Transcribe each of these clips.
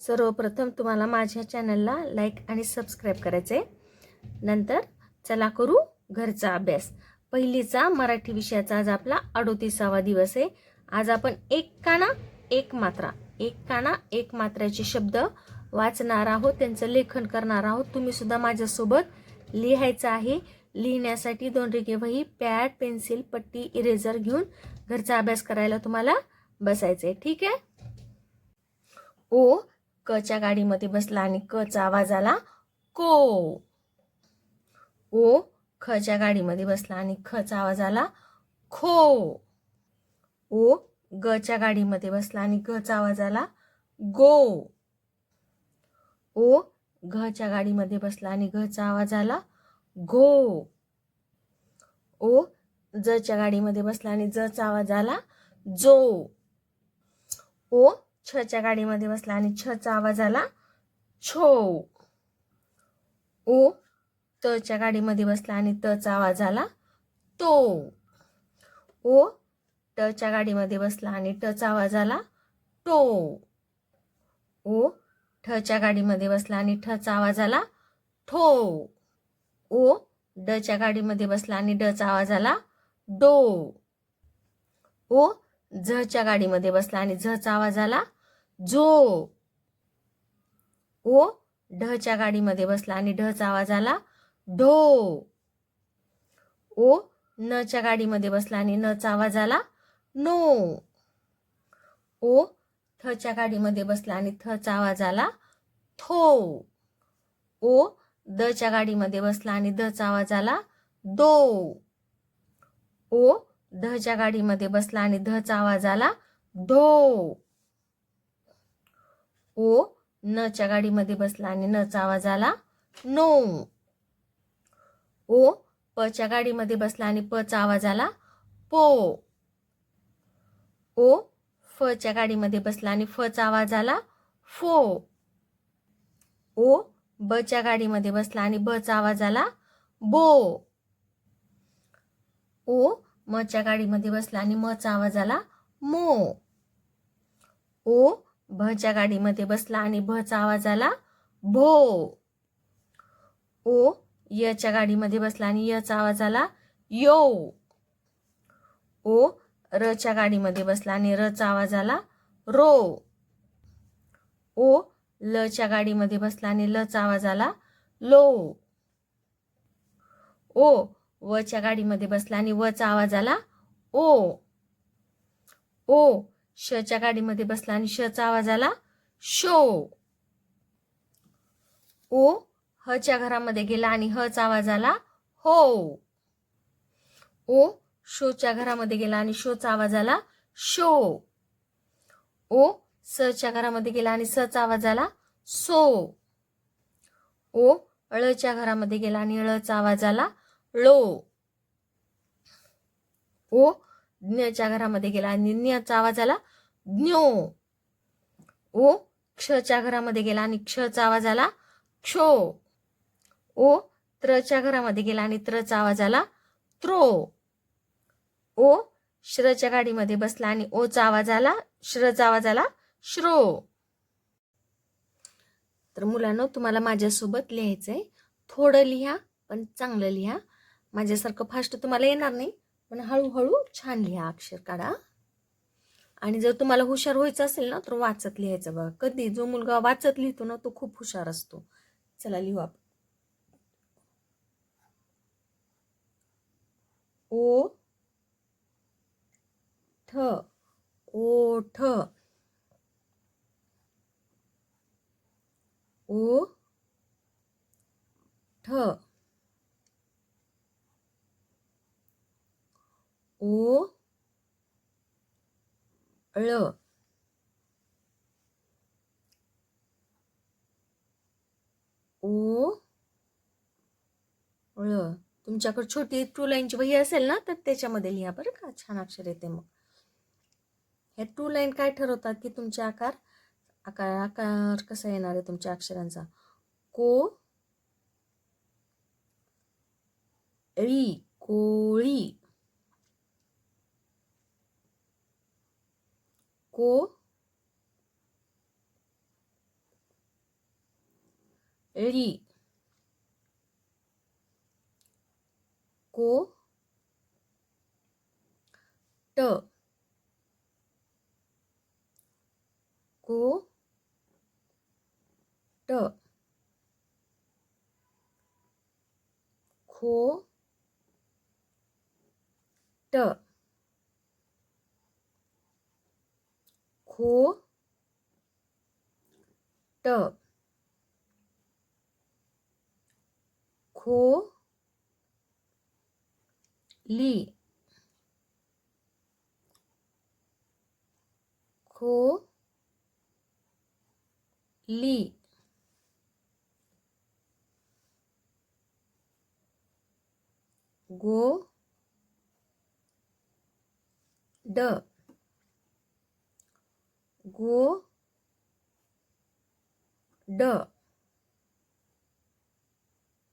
सर्वप्रथम तुम्हाला माझ्या चॅनलला लाईक आणि सबस्क्राईब करायचं आहे नंतर चला करू घरचा अभ्यास. पहिलीचा मराठी विषयाचा आज आपला अडोतीसावा दिवस आहे. आज आपण एक काना एक मात्रा. एक काना एक मात्राचे शब्द वाचणार आहोत त्यांचं लेखन करणार आहोत. तुम्ही सुद्धा माझ्यासोबत लिहायचं आहे. लिहिण्यासाठी दोन रेगे वही पॅड पेन्सिल पट्टी इरेझर घेऊन घरचा अभ्यास करायला तुम्हाला बसायचं आहे ठीक आहे? ओ कच्या गाडीमध्ये बसला आणि कचा आवाज आला को. ओ खच्या गाडीमध्ये बसला आणि खचा आवाज आला खो. ओ गच्या गाडीमध्ये बसला आणि घचा आवाज आला गो. ओ घच्या गाडीमध्ये बसला आणि घचा आवाज आला घो. ओ जच्या गाडीमध्ये बसला आणि जचा आवाज आला जो. ओ छच्या गाडीमध्ये बसला आणि छचा आवाज आला छो ओ तच्या गाडीमध्ये बसला आणि तचा आवाज आला तो. ओ टच्या गाडीमध्ये बसला आणि टचा आवाज आला टो ओ ठच्या गाडीमध्ये बसला आणि ठचा आवाज आला ठो ओ डच्या गाडीमध्ये बसला आणि डचा आवाज आला डो ओ झच्या गाडीमध्ये बसला आणि झचा आवाज आला जो ओ ढच्या गाडीमध्ये बसला आणि ढचा आवाज आला ढो. ओ नच्या गाडीमध्ये बसला आणि नचा आवाज आला नो. ओ थच्या गाडीमध्ये बसला आणि थचा आवाज आला थो. ओ दच्या गाडीमध्ये बसला आणि दचा आवाज आला दो. ओ दच्या गाडीमध्ये बसला आणि धचा आवाज आला धो ओ नच्या गाडीमध्ये बसला आणि नचा आवाज आला नो. ओ पच्या गाडीमध्ये बसला आणि पचा आवाज आला पो. ओ फच्या गाडीमध्ये बसला आणि फचा आवाज आला फो. ओ बच्या गाडीमध्ये बसला आणि बचा आवाज आला बो. ओ मच्या गाडीमध्ये बसला आणि मचा आवाज आला मो. ओ भच्या गाडीमध्ये बसला आणि भचा आवाज आला भो. ओ यच्या गाडीमध्ये बसला आणि यचा आवाज आला यो. ओ रच्या गाडीमध्ये बसला आणि रचा आवाज आला रो. ओ लच्या गाडीमध्ये बसला आणि लचा आवाज आला लो. ओ वच्या गाडीमध्ये बसला आणि वचा आवाज आला ओ. ओ शच्या गाडीमध्ये बसला आणि शचा आवाज आला शो. ओ हच्या घरामध्ये गेला आणि हचा आवाज आला हो. ओ शोच्या घरामध्ये गेला आणि शोचा आवाज आला शो. ओ सच्या घरामध्ये गेला आणि सचा आवाज आला सो. ओ अळच्या घरामध्ये गेला आणि ळचा आवाज आला लो. ओ ज्ञच्या घरामध्ये गेला आणि ज्ञचा आवाज आला ज्ञो. ओ क्षच्या घरामध्ये गेला आणि क्षचा आवाज आला क्षो. ओ त्रच्या घरामध्ये गेला आणि त्रचा आवाज आला त्रो. ओ श्रच्या गाडीमध्ये बसला आणि ओचा आवाज आला श्रचा आवाज आला श्रो. तर मुलांना तुम्हाला माझ्यासोबत लिहायचंय. थोडं लिहा पण चांगलं लिहा. माझ्यासारखं फास्ट तुम्हाला येणार नाही. पण हळूहळू छान लिहा अक्षर काढा. आणि जर तुम्हाला हुशार व्हायचं असेल ना तर वाचत लिहायचं बघा. कधी जो मुलगा वाचत लिहितो ना तो खूप हुशार असतो. चला लिहू आपण. ओ ठ ओठ. ओ ठ ओ ळ ओ ळ तुमच्याकडे छोटी टू लाईनची वही असेल ना तर त्याच्यामध्ये लिहा बरं का. छान अक्षर येते मग. हे टू लाईन काय ठरवतात की तुमचे आकार आकार आकार कसा येणार आहे तुमच्या अक्षरांचा? को ळी कोळी. को ली को ट को ट खो ट who tub co li co li go the गो ड.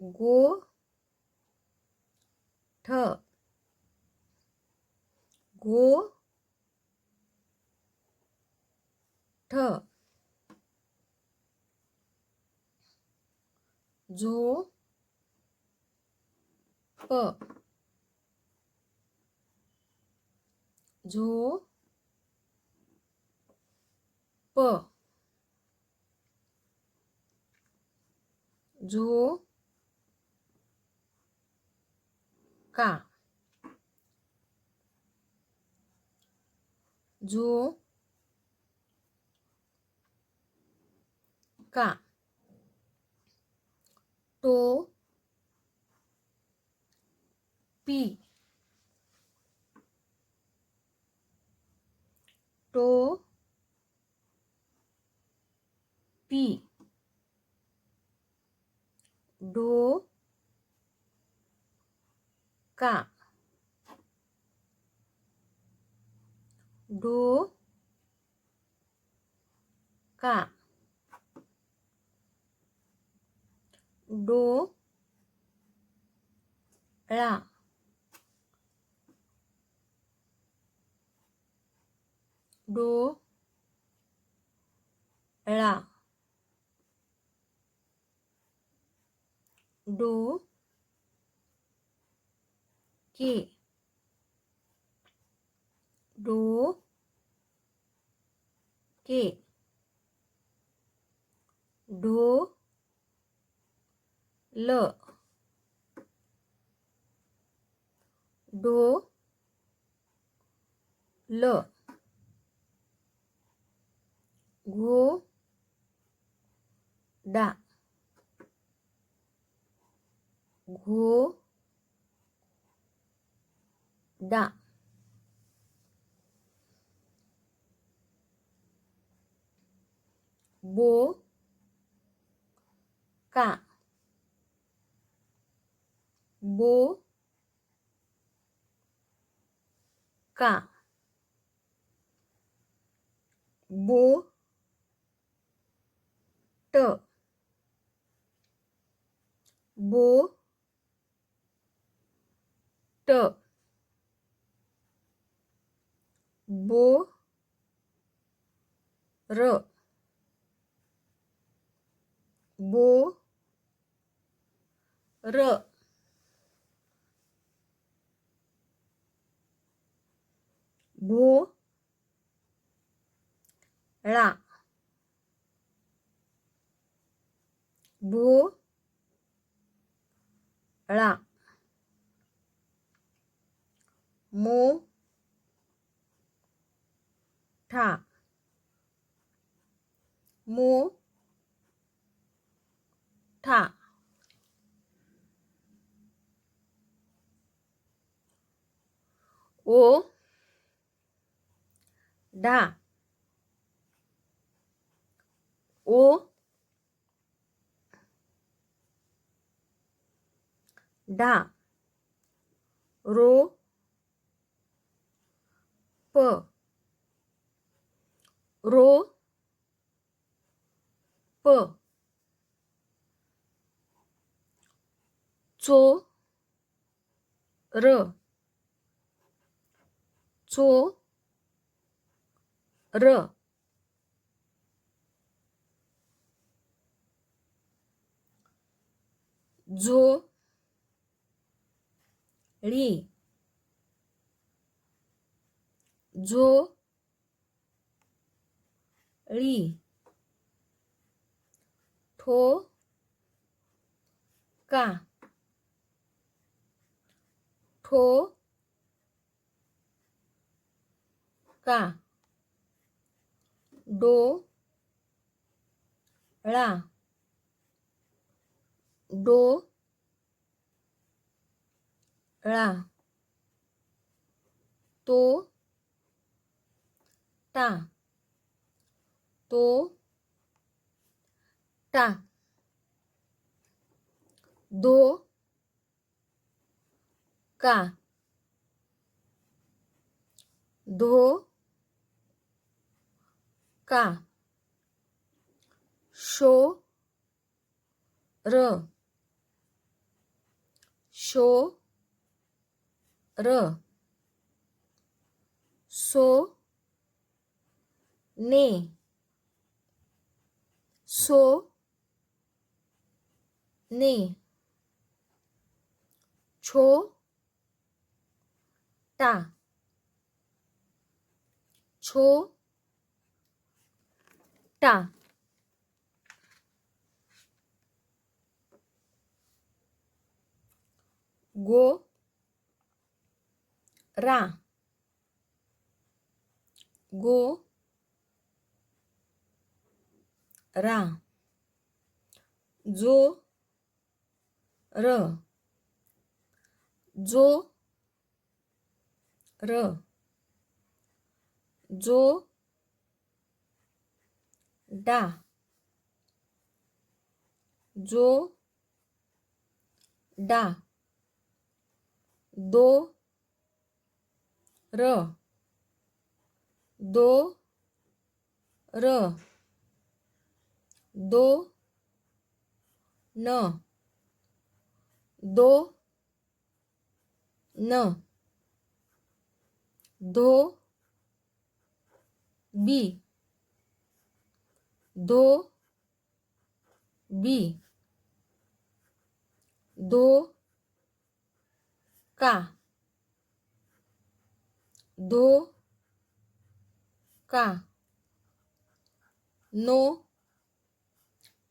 गो ठ. गो ठ. जो प. झो प. जो का. जो का. तो पी. तो पी डो का डो का डो ळा डो ळा डो के डो के डो ल डो ल घो डा घो डा बो का बो का बो ट बो ट. बो. र. बो. र. भो. ळा. भो. ळा. मो ठा मो ठा ओ ढा ओ ढा रो प. रो. प. चो. र. चो. र. झो ळी. जो ळी ठो का? ठो का? डो ळा. डो ळा. तो टा। तो टा। दो का। धो का। शो र। शो र। सो ने. सो ने. छो टा. छो टा. गो रा. गो रा. जो र. जो र. जो डा. जो डा. दो र. दो र. दो न. दो न. दो बी. दो बी. दो का. दो का. नो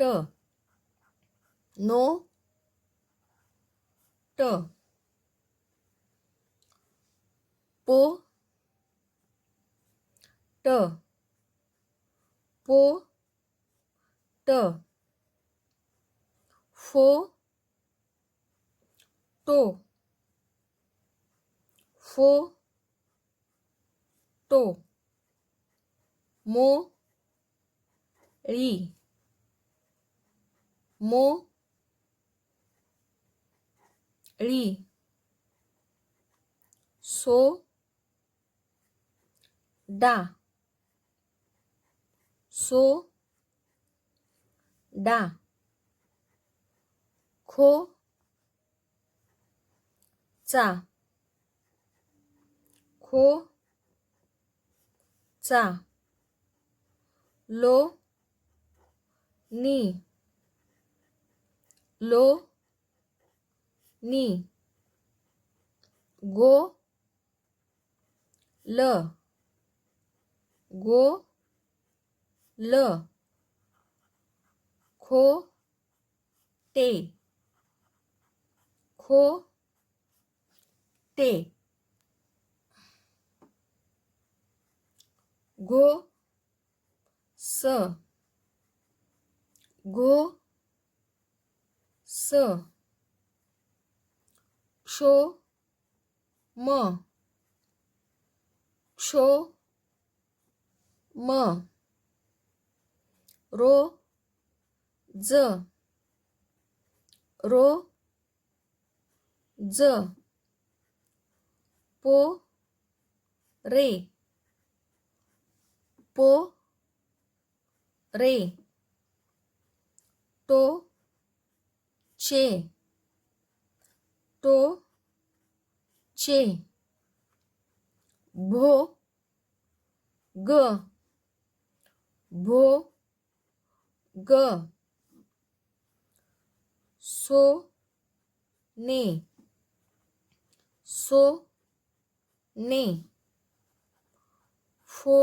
ট নো ট পো ট পো ট ফো টো ফো টো মো রি mô Ri. số đa số đa Ko. Za. Ko. Za. Lo. Ni. लो नी गो ल गो ल खो ते खो ते गो स गो Sho mo Sho mo Ro z. Ro z. Po re. Po re. To चे तो चे भो ग. भो ग. सो ने. सो ने. फो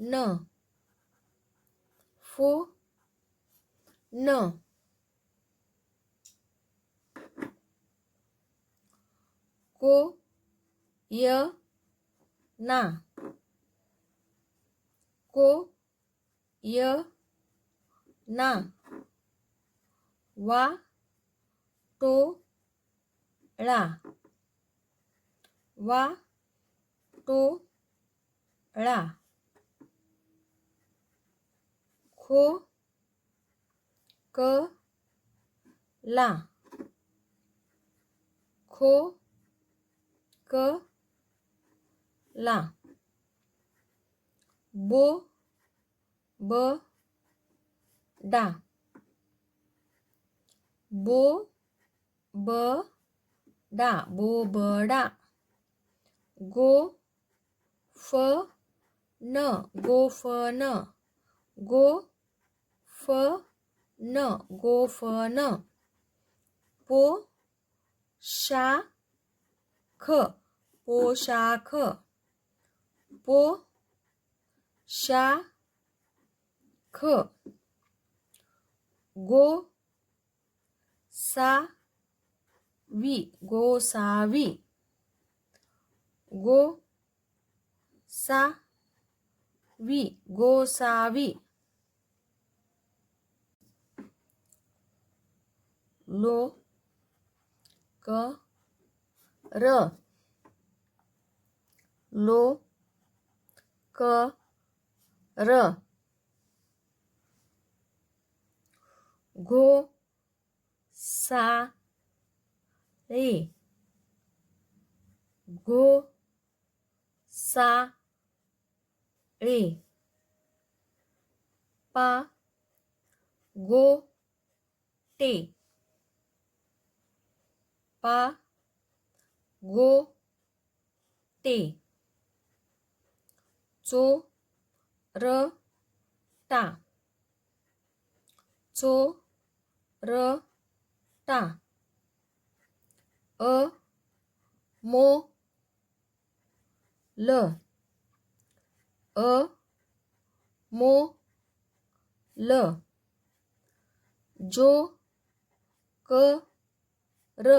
न. फो न. को य ना को य ना वा तो ळा वा तो ळा खो क ला खो क ला बो ब डा बो ब डा बोबडा गो फ न गोफन गो फ न गोफन पो शा ख पोशाख. पो शा ख गो सा वी गोसावी गो सा वी गोसावी. लो क र. लो क र घो सा रे घो सा रे पा. गो टे पा. गो ते. चो र टा. चो र टा. अ मो ल. अ मो ल. जो क र.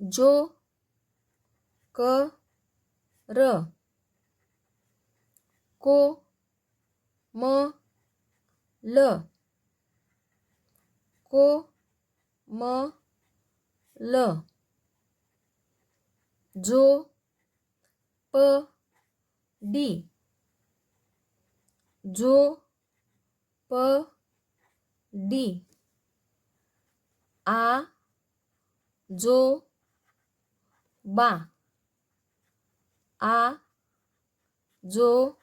जो क र को म ल को म ल जो प डी जो प डी आ जो बा. आ. जो.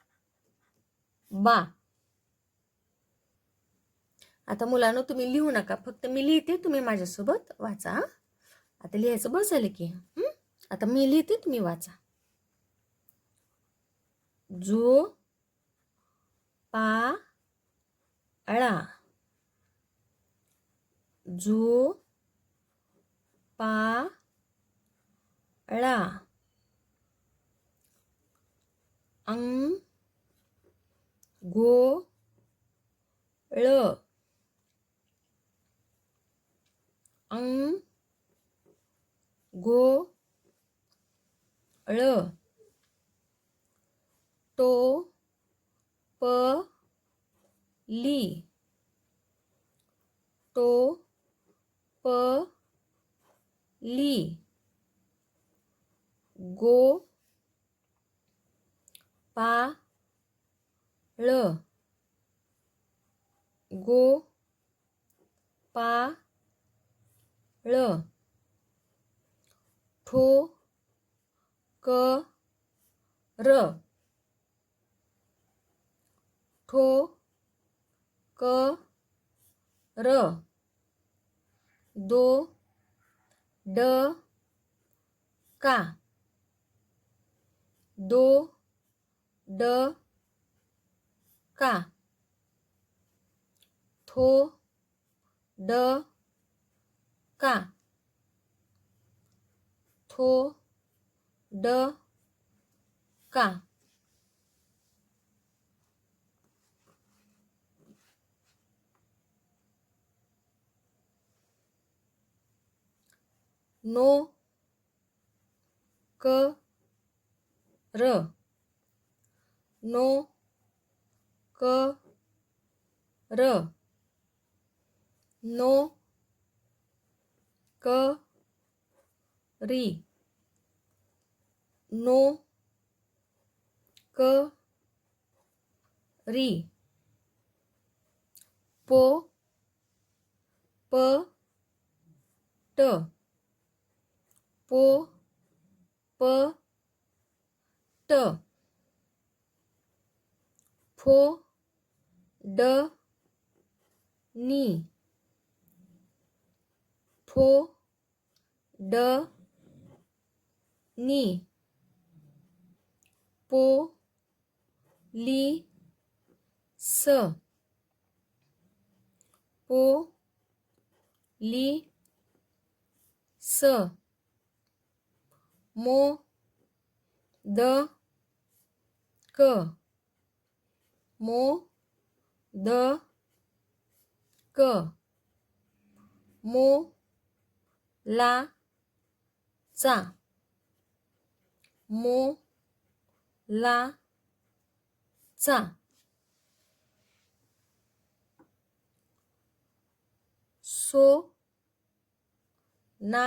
बा. आता मुलांनो तुम्ही लिहू नका फक्त मी लिहिते तुम्ही माझ्यासोबत वाचा आता लिहायचं बस झालं की आता मी लिहिते तुम्ही वाचा. जो. पा. अळा. जो. पा. ळा अंग गो ळ अंग गो ळ टो प ली टो प ली गो पा ळ. गो पा ळ. ठो क र. ठो क र. दो ड का. दो ड का थो ड का थो ड का नो क र. नो. क. र. नो. क. री. नो. क. री. पो. प. ट. पो. प. ट फो ड नी फो ड नी पो ली स पो ली स मो द क. मो. द. क. मो. ला. चा. मो. ला. चा. सो. ना.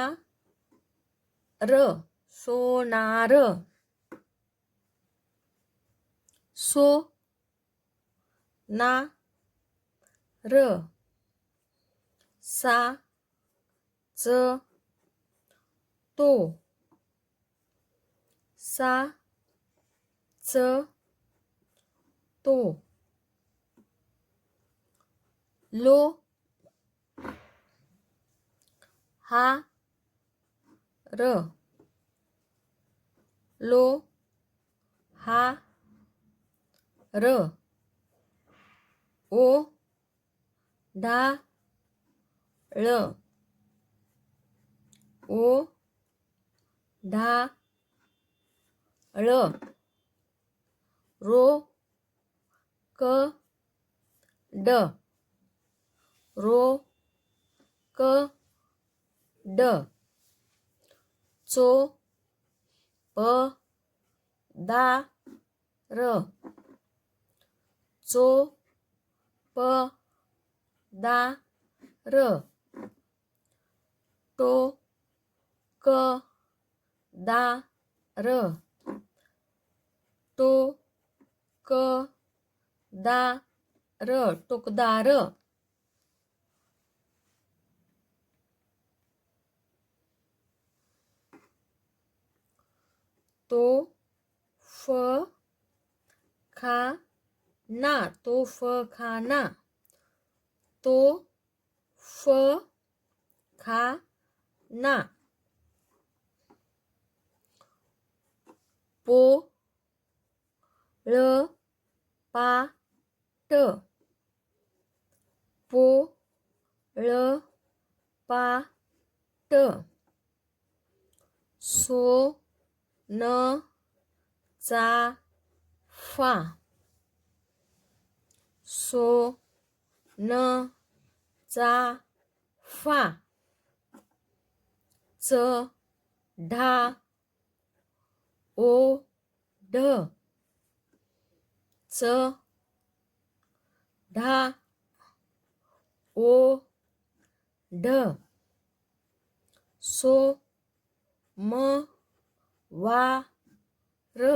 र. सोनार. सो ना र सा च तो सा च तो लो हा र लो हा र. ओ. ढा ळ ओ. ढा ळ रो. क. ड. रो. क. ड. चो. प. दा. र. चो प दा र टो क दा र टो क दा र टोकदार. तो फ खा ना तो फ खाना तो फ खा ना. पो ळ पा ट. पो ळ पा ट. सो न चा फा. सो न चा फा च ढा ओ ढ च ढा ओ ढ सो म वा र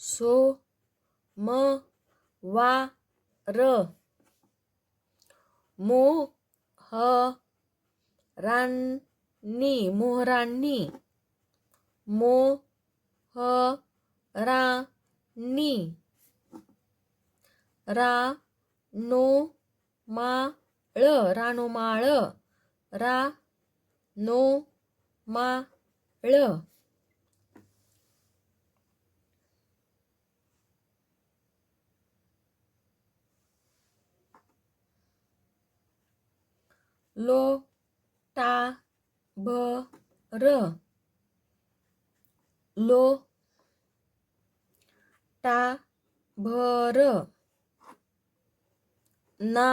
सो म वा र मो ह रानी मोहरांनी. मो ह रा नी रा नो माळ रानो माळ रा नो माळ लो टा ब र लो टा भ र ना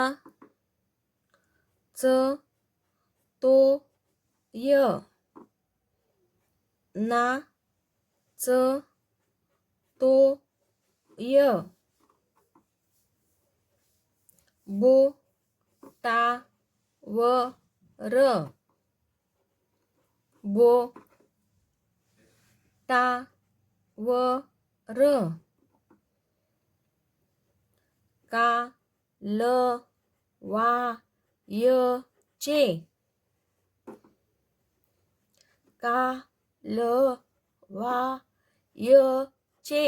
च तो य ना च तो य बो टा व र बो टा व र का ल वा य चे का ल वा य चे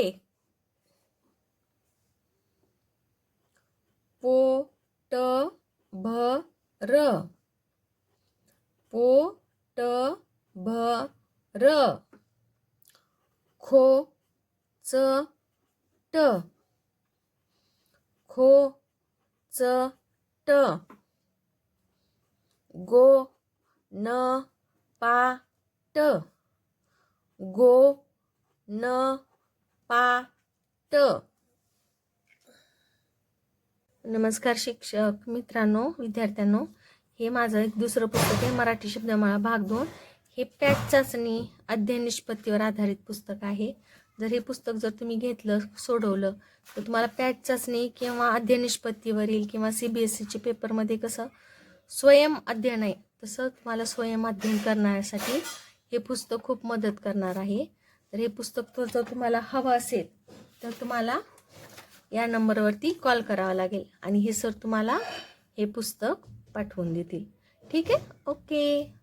पो ट भ र. पो ट भ र खो च ट खो च ट गो न पा ट गो न पा ट नमस्कार शिक्षक मित्रांनो विद्यार्थ्यांनो. हे माझं एक दुसरं पुस्तक आहे मराठी शब्दमाळा भाग दोन. हे पॅट चाचणी अध्ययन निष्पत्तीवर आधारित पुस्तक आहे. जर हे पुस्तक जर तुम्ही घेतलं सोडवलं तर तुम्हाला पॅट चाचणी किंवा अध्ययन निष्पत्तीवरील किंवा सी बी एस सीच्या पेपरमध्ये कसं स्वयं अध्ययन आहे तसं तुम्हाला स्वयं अध्ययन करण्यासाठी हे पुस्तक खूप मदत करणार आहे. तर हे पुस्तक तो जर तुम्हाला हवं असेल तर तुम्हाला या नंबरवरती कॉल करावा लागेल. आणि हे सर तुम्हाला हे पुस्तक पाठवून देतील. ठीक आहे? ओके.